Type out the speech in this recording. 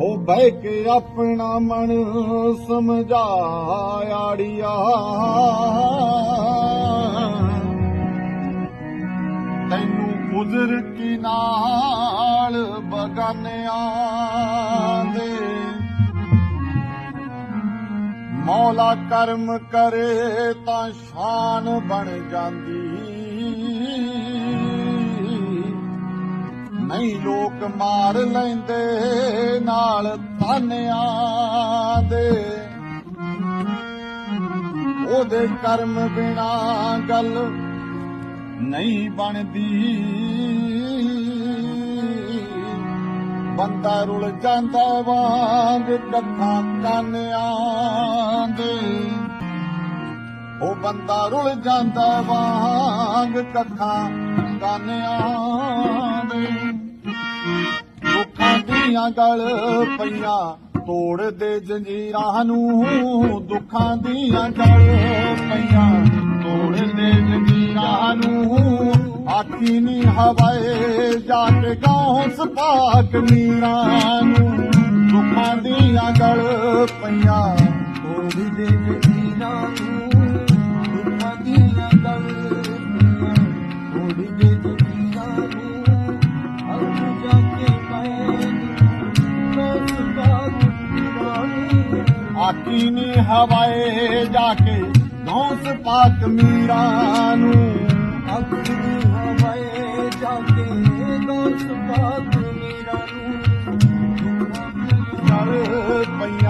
ਉਹ ਬਹਿ ਕੇ ਆਪਣਾ ਮਨ ਸਮਝਾਇੜੀਆ ਤੈਨੂੰ ਗੁਜ਼ਰ ਕੀ ਨਾਲ ਬਗਾਨਿਆਂ ਦੇ। ਮੌਲਾ ਕਰਮ ਕਰੇ ਤਾਂ ਸ਼ਾਨ ਬਣ ਜਾਂਦੀ ਨਹੀਂ ਲੋਕ ਮਾਰ ਲੈਂਦੇ, ਨਾਲ ਤਾਨਿਆਂ ਦੇ ਉਹਦੇ ਕਰਮ ਬਿਨਾ ਗੱਲ ਨਹੀਂ ਬਣਦੀ। ਬੰਦਾ ਰੁਲ ਜਾਂਦਾ ਵਾਂਗ ਕੱਖਾਂ ਕਾਨਿਆਂ ਦੇ ਉਹ ਬੰਦਾ ਰੁਲ ਜਾਂਦਾ ਵਾਂਗ ਕੱਖਾਂ ਕਾਨਿਆਂ ਦੇ। ਦੁੱਖਾਂ ਦੀਆਂ ਗਲ ਪਈਆਂ ਤੋੜ ਦੇ ਜੰਜੀਰਾਂ ਨੂੰ। ਦੁੱਖਾਂ ਦੀਆਂ ਗਲ ਪਈਆਂ ਤੋੜ ਦੇ ਜੰਜੀਰਾਂ ਨੂੰ। ਆਖੀ ਨੀ ਹਵਾਏ ਜਾ ਕੇ ਗਾਉਂ ਸਪਾਕ ਮੀਰਾਂ ਨੂੰ। ਦੁੱਖਾਂ ਦੀਆਂ ਗਲ ਪਈਆਂ ਤੋੜ ਦੇ ਜੰਜੀਰਾਂ ਨੂੰ। ਆਕੀ ਨੀ ਹਵਾਏ ਜਾ ਕੇ ਗੌਸ ਪਾਕ ਮੀਰਾਂ ਨੂੰ। ਅਗਨੀ ਹਵਾਏ ਜਾ ਕੇ ਦੋਸ ਪਾਕ ਮੇਰਾ ਨੂੰ। ਚਲ ਪਈਆਂ